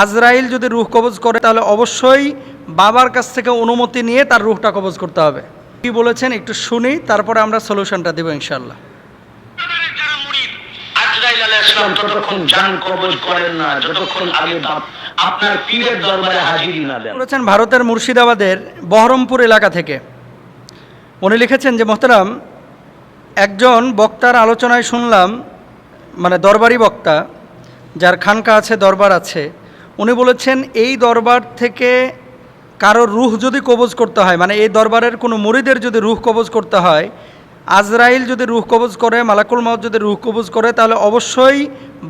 আজরাইল যদি রুহ কবজ করে তাহলে অবশ্যই বাবার কাছ থেকে অনুমতি নিয়ে তার রুহটা কবজ করতে হবে। কি বলেছেন একটু শুনি তারপরে আমরা সলিউশনটা দেবো ইনশাল্লাহ বলেছেন ভারতের মুর্শিদাবাদের বহরমপুর এলাকা থেকে। উনি লিখেছেন যে মোহতারাম একজন বক্তার আলোচনায় শুনলাম মানে দরবারি বক্তা যার খানকা আছে দরবার আছে উনি বলেছেন, এই দরবার থেকে কারোর রুহ যদি কবজ করতে হয় মানে এই দরবারের কোনো মুরিদের যদি রুহ কবজ করতে হয়, আজরাইল যদি রুহ কবজ করে, মালাকুল মাউদ যদি রুহ কবজ করে, তাহলে অবশ্যই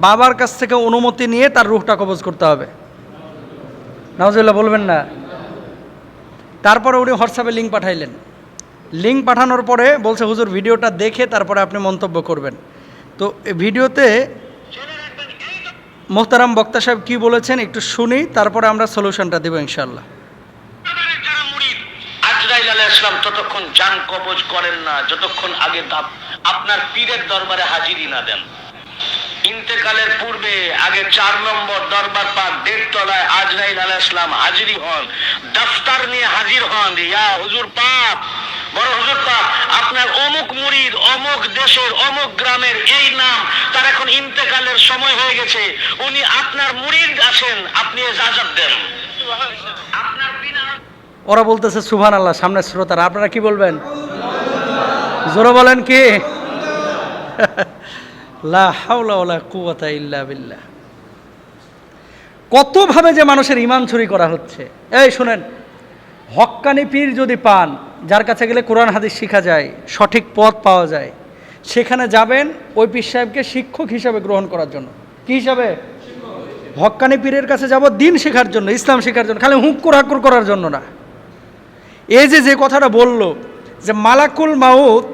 বাবার কাছ থেকে অনুমতি নিয়ে তার রুহটা কবজ করতে হবে। নওয়াজুল্লাহ বলবেন না। তারপরে উনি হোয়াটসঅ্যাপে লিঙ্ক পাঠাইলেন। লিঙ্ক পাঠানোর পরে বলছে, হুজুর, ভিডিওটা দেখে তারপরে আপনি মন্তব্য করবেন। তো ভিডিওতে মোহতারাম বক্তা সাহেব কী বলেছেন একটু শুনি তারপরে আমরা সলিউশনটা দেবো ইনশাল্লাহ যারা মুরিদ, আজরাইল আলাইহিস সালাম ততক্ষণ জান কবজ করেন না যতক্ষণ আগে আপনার পীরের দরবারে হাজিরি না দেন। ইন্তেকালের পূর্বে আগে চার নম্বর দরবার পাক দেড় তলায় আজরাইল আলাইহিসসালাম হাজিরি হন দফতার নিয়ে হাজির হন ইয়া হুজুর পাপ বড় হুজুর পাক আপনার অমুক মুরিদ অমুক দেশের, অমুক গ্রামের এই নাম তার এখন ইন্তেকালের সময় হয়ে গেছে। উনি আপনার মুরিদ আছেন, আপনি ইজাজত দেন। ওরা বলতেছে সুভান আল্লাহ সামনে শ্রোতারা, আপনারা কি বলবেন? জোরে বলেন কি? বিল্লাহ। কতভাবে যে মানুষের ইমান চুরি করা হচ্ছে। এই শুনেন হক্কানি পীর যদি পান যার কাছে গেলে কোরআন হাদিস শেখা যায়, সঠিক পথ পাওয়া যায়, সেখানে যাবেন ওই পীর সাহেবকে শিক্ষক হিসাবে গ্রহণ করার জন্য। কি হিসাবে? হক্কানি পীরের কাছে যাব দিন শেখার জন্য, ইসলাম শেখার জন্য, খালি হুক্কুর হাক্কুর করার জন্য না। এই যে যে কথাটা বলল যে মালাকুল মাউত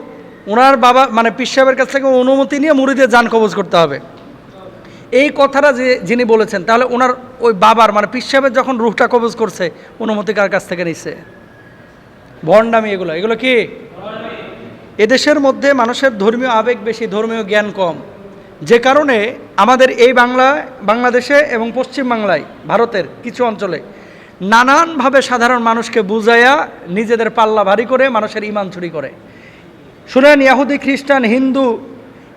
ওনার বাবা মানে পীর সাহেবের কাছ থেকে অনুমতি নিয়ে মুড়িদের যান কবজ করতে হবে। এই কথাটা যে, যিনি বলেছেন, তাহলে ওনার ওই বাবার মানে পীর সাহেবের যখন রুহটা কবজ করছে, অনুমতি কার কাছ থেকে নিচ্ছে ভণ্ডামি এগুলো। এগুলো কি? এদেশের মধ্যে মানুষের ধর্মীয় আবেগ বেশি, ধর্মীয় জ্ঞান কম। যে কারণে আমাদের এই বাংলা, বাংলাদেশে এবং পশ্চিম বাংলায়, ভারতের কিছু অঞ্চলে নানানভাবে সাধারণ মানুষকে বুঝাইয়া নিজেদের পাল্লা ভারী করে মানুষের ইমান চুরি করে। শুনেন, ইয়াহুদি, খ্রিস্টান, হিন্দু,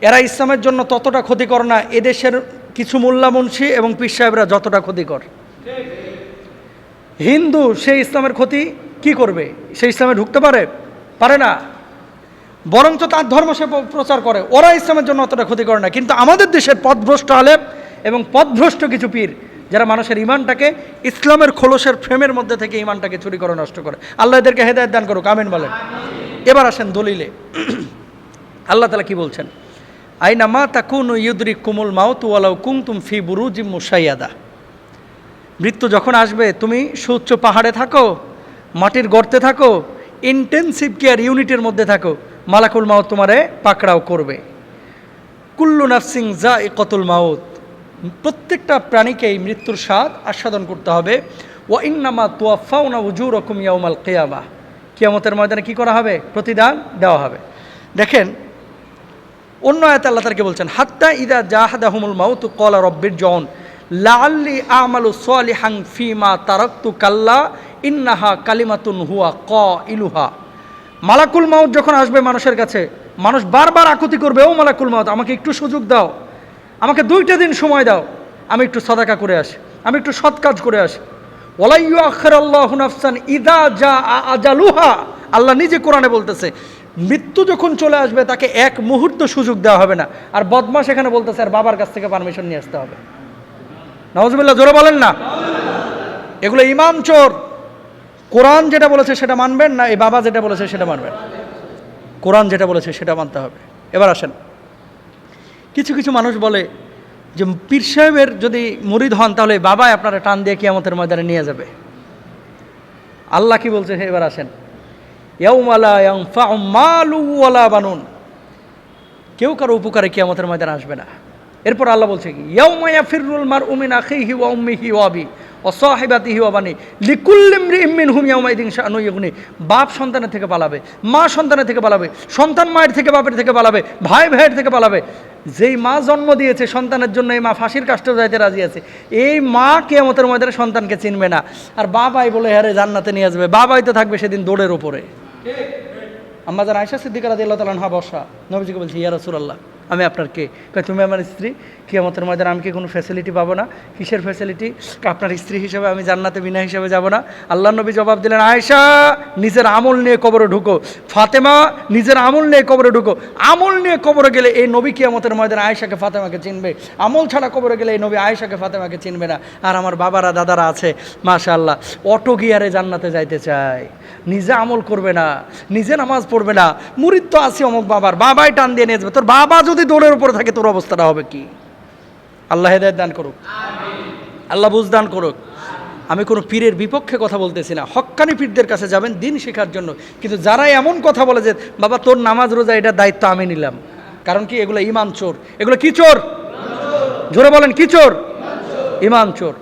এরা ইসলামের জন্য ততটা ক্ষতিকর না, এদেশের কিছু মোল্লা এবং পীর সাহেবরা যতটা ক্ষতিকর। হিন্দু সেই ইসলামের ক্ষতি কি করবে? সে ইসলামে ঢুকতে পারে? পারে না। বরঞ্চ তার ধর্ম সে প্রচার করে। ওরা ইসলামের জন্য অতটা ক্ষতি করে না। কিন্তু আমাদের দেশের পথভ্রষ্ট আলেপ এবং পথভ্রষ্ট কিছু পীর, যারা মানুষের ইমানটাকে ইসলামের খোলসের ফ্রেমের মধ্যে থেকে ইমানটাকে চুরি করে, নষ্ট করে। আল্লাহ এদেরকে হেদায়ত দান করুক। আমিন বলেন। এবার আসেন দলিলে। আল্লাহ তালা কি বলছেন? আইনা মা তাকুন ইউদ্রিক কুমুল মাউত ওয়ালাউ কুমতুম ফি বুরুজিম মুসাইয়াদা মৃত্যু যখন আসবে, তুমি সুউচ্চ পাহাড়ে থাকো মাটির গর্তে থাকো ইন্টেনসিভ কেয়ার ইউনিটের মধ্যে থাকো। মালাকুল মাউত তোমারে পাকড়াও করবে। কুল্লু নাফসিং যা এ কতুল মাউত। প্রত্যেকটা প্রাণীকেই মৃত্যুর স্বাদ আস্বাদন করতে হবে। ও ইন্নামা তুয়াফাউনা উজু রকম ইয়াউমাল কেয়ামা কিয়ামতের ময়দানে কি করা হবে? প্রতিদান দেওয়া হবে। দেখেন, অন্য আয়াত আল্লাহ তারকে বলছেন, হাত্তা ইদা জাহাদাহুমুল মাউতু কলা রব্বির জন লাল্লি আমালু সালিহাং ফিমা তারাক্তু কাল্লা ইন্নাহা কালিমাতুন হুয়া ক ইলুহা মালাকুল মাউত যখন আসবে মানুষের কাছে, মানুষ বারবার আকুতি করবে, ও মালাকুল মাউত, আমাকে একটু সুযোগ দাও, আমাকে দুইটা দিন সময় দাও, আমি একটু সদাকা করে আসি, আমি একটু সৎ কাজ করে আসি। ওলাইয়ু আখর আল্লাহ নাফসান ইদা যা আজালুহা। আল্লাহ নিজে কোরআনে বলতেছে, মৃত্যু যখন চলে আসবে, তাকে এক মুহূর্ত সুযোগ দেওয়া হবে না। আর বদমাস এখানে বলতেছে, আর বাবার কাছ থেকে পারমিশন নিয়ে আসতে হবে। নওয়াজবিল্লাহ জোরে বলেন না। এগুলো ইমাম চোর। কোরআন যেটা বলেছে সেটা মানবেন না এই বাবা যেটা বলেছে সেটা মানবেন? কোরআন যেটা বলেছে সেটা মানতে হবে। এবার আসেন। কিছু কিছু মানুষ বলে যে পীর সাহেবের যদি মুরিদ হন তাহলে বাবাই আপনারা টান দিয়ে কিয়ামতের ময়দানে নিয়ে যাবে। আল্লাহ কি বলছে? এবার আসেন। ইয়াউমালা বানুন। কেউ কারও উপকারে কিয়ামতের ময়দানে আসবে না। এরপর আল্লাহ বলছে কি? ইয়াউমা ইয়াফিরুল মারউ মিন আখিহি ওয়া উম্মিহি ওয়া আবি। অসহাইবাতি হিওয়াবানি লিকুল্লিমরি ইম্মিন হুমিয়াউমাইদিন শানুইগুনি বাপ সন্তানের থেকে পালাবে, মা সন্তানের থেকে পালাবে, সন্তান মায়ের থেকে বাপের থেকে পালাবে, ভাই ভাইয়ের থেকে পালাবে। যেই মা জন্ম দিয়েছে সন্তানের জন্য এই মা ফাঁসির কাষ্টেও যাইতে রাজি আছে, এই মা কেয়ামতের মধ্যে সন্তানকে চিনবে না। আর বাবাই বলে হ্যারে জান্নাতে নিয়ে আসবে। বাবাই তো থাকবে সেদিন দৌড়ের ওপরে আম্মা যান আয়সা সিদ্দিক রাজি আল্লাহ তালান হা বসা। নবীজিকে বলছি, ইয়া রসুলাল্লাহ। আমি আপনার কে তুমি আমার স্ত্রী? কিয়ামতের ময়দানে আমি কি কোনো ফ্যাসিলিটি পাবো না? কিসের ফ্যাসিলিটি আপনার স্ত্রী হিসেবে আমি জান্নাতে বিনা হিসেবে যাব না। আল্লাহ নবী জবাব দিলেন আয়সা নিজের আমল নিয়ে কবরে ঢুকো। ফাতেমা, নিজের আমল নিয়ে কবরে ঢুকো। আমল নিয়ে কবরে গেলে এই নবী কিয়ামতের ময়দানে আয়সাকে ফাতেমাকে চিনবে। আমল ছাড়া কবরে গেলে এই নবী আয়সাকে ফাতেমাকে চিনবে না। আর আমার বাবারা, দাদারা আছে মাশা আল্লাহ অটো গিয়ারে জান্নাতে যাইতে চায়। নিজে আমল করবে না, নিজে নামাজ পড়বে না। মুরিদ তো আছে অমুক বাবার। বাবাই টান দিয়ে নিয়ে যাবে। তোর বাবা যদি দৌড়ের উপরে থাকে, তোর অবস্থাটা হবে কি? আল্লাহ হেদায়ত দান করুক। আল্লাহ বুঝ দান করুক। আমি কোনো পীরের বিপক্ষে কথা বলতেছি না। হক্কানি পীরদের কাছে যাবেন দিন শেখার জন্য। কিন্তু যারা এমন কথা বলে যে, বাবা, তোর নামাজ, রোজা এটার দায়িত্ব আমি নিলাম। কারণ কি? এগুলো ইমান চোর। এগুলো কি চোর? জোরে বলেন, কি চোর? ইমান চোর।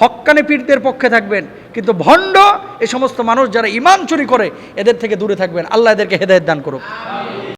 হক্কানি পীরদের পক্ষে থাকবেন, কিন্তু ভণ্ড এ সমস্ত মানুষ যারা ইমান চুরি করে, এদের থেকে দূরে থাকবেন। আল্লাহ এদেরকে হেদায়ত দান করুক।